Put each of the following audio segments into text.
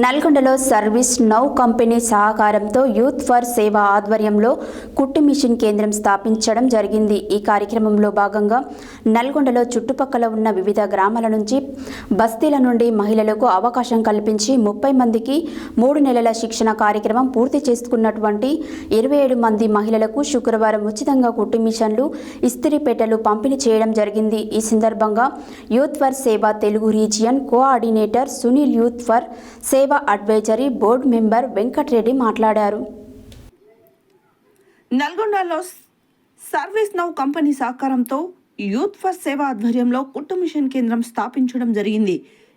నల్గొండలో service now company సహకారంతో youth for Seva ఆధ్వర్యంలో కుట్టు మిషన్ కేంద్రం స్థాపించడం జరిగింది. ఈ కార్యక్రమంలో భాగంగా నల్గొండలో చుట్టుపక్కల ఉన్న వివిధ గ్రామాల నుంచి బస్తీల నుండి మహిళలకు అవకాశం కల్పించి ముప్పై మందికి మూడు నెలల శిక్షణ కార్యక్రమం పూర్తి చేసుకున్నటువంటి ఇరవై ఏడు మంది మహిళలకు శుక్రవారం ఉచితంగా కుట్టు మిషన్లు ఇస్త్రీ పెట్టెలు పంపిణీ చేయడం జరిగింది. ఈ సందర్భంగా youth for Seva Telugu region coordinator Sunil youth for Seva advisory board member Venkatareddy మాట్లాడారు. నల్గొండలో సర్వీస్ నౌ కంపెనీ సహకారంతో యూత్ ఫర్ సేవ ఆధ్వర్యంలో కుట్టు మిషన్ కేంద్రం స్థాపించడం జరిగింది.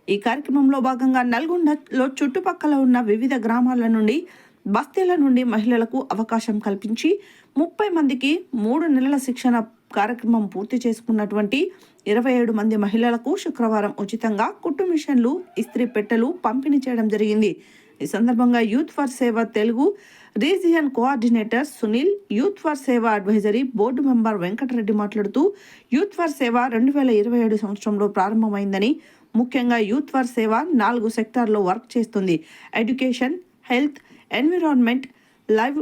ఈ కార్యక్రమంలో భాగంగా నల్గొండలో చుట్టుపక్కల ఉన్న వివిధ గ్రామాల నుండి బస్తీల నుండి మహిళలకు అవకాశం కల్పించి ముప్పై మందికి మూడు నెలల శిక్షణ కార్యక్రమం పూర్తి చేసుకున్నటువంటి ఇరవై ఏడు మంది మహిళలకు శుక్రవారం ఉచితంగా కుట్టు మిషన్లు ఇస్త్రీ పెట్టెలు పంపిణీ చేయడం జరిగింది. ఈ సందర్భంగా youth for Seva Telugu region coordinator Sunil youth for Seva advisory board member Venkatareddy మాట్లాడుతూ యూత్ ఫర్ సేవ రెండు వేల ఇరవై ఏడు సంవత్సరంలో ప్రారంభమైందని ముఖ్యంగా యూత్ ఫర్ సేవ నాలుగు సెక్టార్లో వర్క్ చేస్తుంది. Education health environment live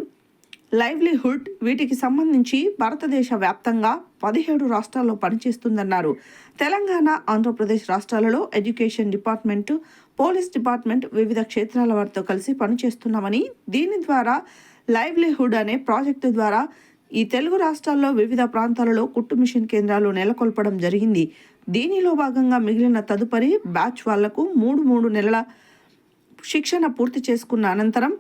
livelihood వీటికి సంబంధించి భారతదేశ వ్యాప్తంగా పదిహేడు రాష్ట్రాల్లో పనిచేస్తుందన్నారు. తెలంగాణ ఆంధ్రప్రదేశ్ రాష్ట్రాలలో ఎడ్యుకేషన్ డిపార్ట్మెంట్ పోలీస్ డిపార్ట్మెంట్ వివిధ క్షేత్రాల వారితో కలిసి పనిచేస్తున్నామని దీని ద్వారా లైవ్లీహుడ్ అనే ప్రాజెక్టు ద్వారా ఈ తెలుగు రాష్ట్రాల్లో వివిధ ప్రాంతాలలో కుట్టు మిషన్ కేంద్రాలు నెలకొల్పడం జరిగింది. దీనిలో భాగంగా మిగిలిన తదుపరి బ్యాచ్ వాళ్ళకు మూడు మూడు నెలల శిక్షణ పూర్తి చేసుకున్న అనంతరం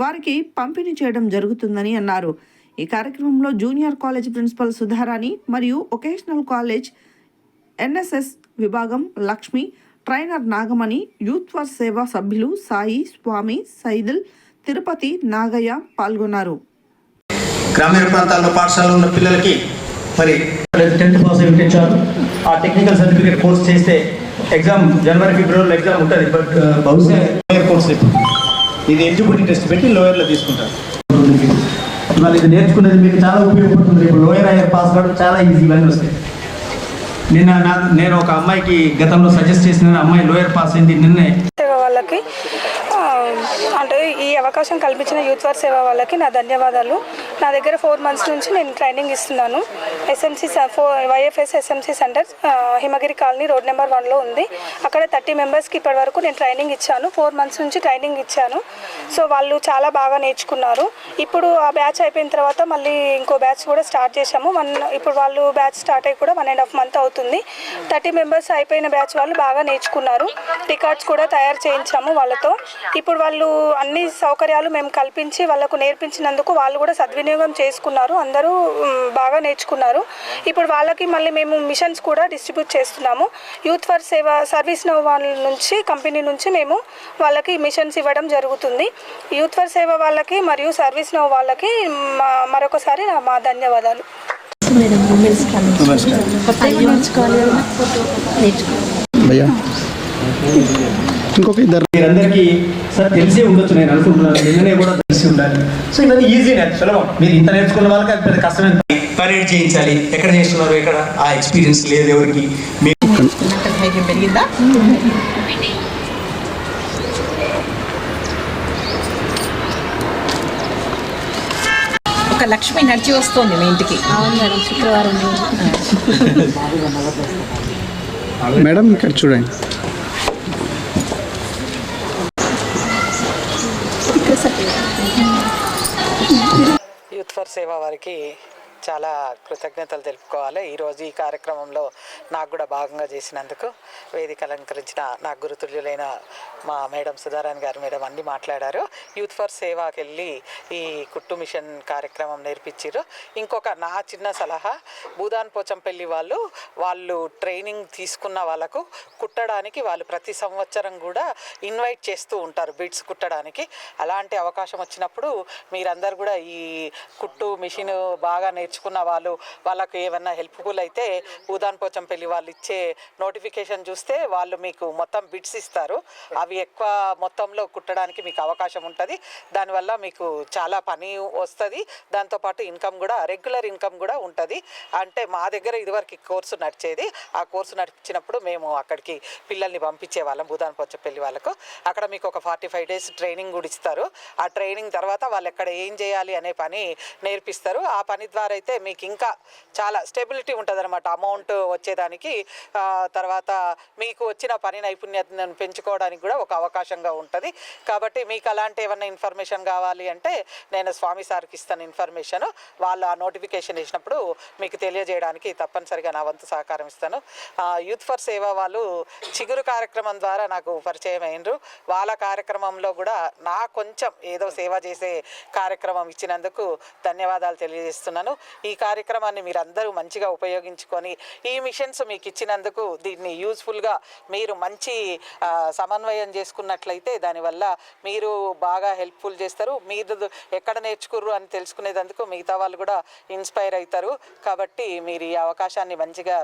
వారికి పంపిణీ చేయడం జరుగుతుందని అన్నారు. ఈ కార్యక్రమంలో జూనియర్ కాలేజ్ ప్రిన్సిపల్ సుధారాణి మరియు ఒకేషనల్ కాలేజ్ ఎన్ఎస్ఎస్ విభాగం Lakshmi trainer Nagamani youth for Seva సభ్యులు సాయి స్వామి సైదుల్ తిరుపతి నాగయ్య పాల్గొన్నారు. గ్రామీణ ప్రాంతాల్లో పాఠశాలలో ఉన్న పిల్లలకి మరి టెన్త్ పాస్ చాలు. ఆ టెక్నికల్ సర్టిఫికేట్ కోర్స్ చేస్తే ఎగ్జామ్ జనవరి ఫిబ్రవరిలో ఎగ్జామ్ ఉంటుంది బట్ బహుశా కోర్స్ ఇది ఎలిజిబిలిటీ టెస్ట్ పెట్టి లోయర్లో తీసుకుంటారు. ఇవాళ ఇది నేర్చుకునేది మీకు చాలా ఉపయోగపడుతుంది. రేపు లోయర్ అయ్యర్ పాస్ కావడం చాలా ఈజీ ఇవన్నీ వస్తాయి. నిన్న నా నేను ఒక అమ్మాయికి గతంలో సజెస్ట్ చేసిన అమ్మాయి లోయర్ పాస్ అయింది నిన్నే. వాళ్ళకి ఆ, అంటే ఈ అవకాశం కల్పించిన యూత్ ఫర్ సేవ వాళ్ళకి నా ధన్యవాదాలు. నా దగ్గర ఫోర్ మంత్స్ నుంచి నేను ట్రైనింగ్ ఇస్తున్నాను. SMC four YFS SMC centre Himagiri colony road number వన్లో ఉంది. అక్కడ థర్టీ మెంబర్స్కి ఇప్పటి వరకు నేను ట్రైనింగ్ ఇచ్చాను. ఫోర్ మంత్స్ నుంచి ట్రైనింగ్ ఇచ్చాను. సో వాళ్ళు చాలా బాగా నేర్చుకున్నారు. ఇప్పుడు ఆ బ్యాచ్ అయిపోయిన తర్వాత మళ్ళీ ఇంకో బ్యాచ్ కూడా స్టార్ట్ చేశాము. వన్ ఇప్పుడు వాళ్ళు బ్యాచ్ స్టార్ట్ అయ్యి కూడా వన్ అండ్ హాఫ్ మంత్ అవుతుంది. థర్టీ మెంబర్స్ అయిపోయిన బ్యాచ్ వాళ్ళు బాగా నేర్చుకున్నారు. రికార్డ్స్ కూడా తయారు చేయించాము వాళ్ళతో. ఇప్పుడు వాళ్ళు అన్ని సౌకర్యాలు మేము కల్పించి వాళ్ళకు నేర్పించినందుకు వాళ్ళు కూడా సద్వినియోగం చేసుకున్నారు. అందరూ బాగా నేర్చుకున్నారు. ఇప్పుడు వాళ్ళకి మళ్ళీ మేము మిషన్స్ కూడా డిస్ట్రిబ్యూట్ చేస్తున్నాము. Youth for Seva service now వాళ్ళ నుంచి కంపెనీ నుంచి మేము వాళ్ళకి మిషన్స్ ఇవ్వడం జరుగుతుంది. యూత్ ఫర్ సేవ వాళ్ళకి మరియు సర్వీస్ నో వాళ్ళకి మా- మరొకసారి మా ధన్యవాదాలు. భయ్యా. ఇంకొక ఇద్దరు. మీరందరికీ సార్ తెలిసే ఉండొచ్చు నేను అనుకుంటున్నాను. నిన్ననే కూడా తెలిసి ఉండాలి. సో ఇవన్నీ ఈజీ సులభం. మీరు ఇంత నేర్చుకున్న వాళ్ళకి అది పెద్ద కష్టమైన పని. పరేడ్ చేయించాలి. ఎక్కడ చేస్తున్నారు ఎక్కడ? ఆ ఎక్స్పీరియన్స్ లేదు ఎవరికి. ధైర్యం పెరిగిందా? ఒక లక్ష్మి నడిచి వస్తుంది మీ ఇంటికి. మేడం ఇక్కడ చూడండి. యూత్ ఫర్ సేవ వారికి చాలా కృతజ్ఞతలు తెలుపుకోవాలి. ఈరోజు ఈ కార్యక్రమంలో నాకు కూడా భాగంగా చేసినందుకు వేదిక అలంకరించిన నా గురుతుల్యులైన మా మేడం సుధారాణి గారు మేడం అన్ని మాట్లాడారు. యూత్ ఫర్ సేవాకి వెళ్ళి ఈ కుట్టు మిషన్ కార్యక్రమం నేర్పించారు ఇంకొక నా చిన్న సలహా భూదాన్ పోచంపల్లి వాళ్ళు వాళ్ళు ట్రైనింగ్ తీసుకున్న వాళ్ళకు కుట్టడానికి వాళ్ళు ప్రతి సంవత్సరం కూడా ఇన్వైట్ చేస్తూ ఉంటారు బిడ్స్ కుట్టడానికి. అలాంటి అవకాశం వచ్చినప్పుడు మీరందరూ కూడా ఈ కుట్టు మిషన్ బాగా నేర్పి నేర్చుకున్న వాళ్ళు వాళ్ళకు ఏమన్నా హెల్ప్ఫుల్ అయితే ఊదాన్ పోచంపల్లి వాళ్ళు ఇచ్చే నోటిఫికేషన్ చూస్తే వాళ్ళు మీకు మొత్తం బిట్స్ ఇస్తారు. అవి ఎక్కువ మొత్తంలో కుట్టడానికి మీకు అవకాశం ఉంటుంది. దానివల్ల మీకు చాలా పని వస్తుంది. దాంతోపాటు ఇన్కమ్ కూడా రెగ్యులర్ ఇన్కమ్ కూడా ఉంటుంది. అంటే మా దగ్గర ఇదివరకు కోర్సు నడిచేది. ఆ కోర్సు నడిపించినప్పుడు మేము అక్కడికి పిల్లల్ని పంపించే వాళ్ళం భూదాన్ పోచంపల్లి వాళ్ళకు. అక్కడ మీకు ఒక ఫార్టీ ఫైవ్ డేస్ ట్రైనింగ్ కూడా ఇస్తారు. ఆ ట్రైనింగ్ తర్వాత వాళ్ళు ఎక్కడ ఏం చేయాలి అనే పని నేర్పిస్తారు. ఆ పని ద్వారా అయితే మీకు ఇంకా చాలా స్టెబిలిటీ ఉంటుంది అనమాట అమౌంట్ వచ్చేదానికి తర్వాత మీకు వచ్చిన పని నైపుణ్యతను పెంచుకోవడానికి కూడా ఒక అవకాశంగా ఉంటుంది. కాబట్టి మీకు అలాంటి ఏమైనా ఇన్ఫర్మేషన్ కావాలి అంటే నేను స్వామి సార్కి ఇస్తాను ఇన్ఫర్మేషన్. వాళ్ళు ఆ నోటిఫికేషన్ ఇచ్చినప్పుడు మీకు తెలియజేయడానికి తప్పనిసరిగా నా వంతు సహకారం ఇస్తాను. యూత్ ఫర్ సేవ వాళ్ళు చిగురు కార్యక్రమం ద్వారా నాకు పరిచయం అయినరు. వాళ్ళ కార్యక్రమంలో కూడా నా కొంచెం ఏదో సేవ చేసే కార్యక్రమం ఇచ్చినందుకు ధన్యవాదాలు తెలియజేస్తున్నాను. ఈ కార్యక్రమాన్ని మీరు అందరూ మంచిగా ఉపయోగించుకొని ఈ మిషన్స్ మీకు ఇచ్చినందుకు దీన్ని యూస్ఫుల్గా మీరు మంచి సమన్వయం చేసుకున్నట్లయితే దానివల్ల మీరు బాగా హెల్ప్ఫుల్ చేస్తారు. మీరు ఎక్కడ నేర్చుకుర్రు అని తెలుసుకునేందుకు మిగతా వాళ్ళు కూడా ఇన్స్పైర్ అవుతారు. కాబట్టి మీరు ఈ అవకాశాన్ని మంచిగా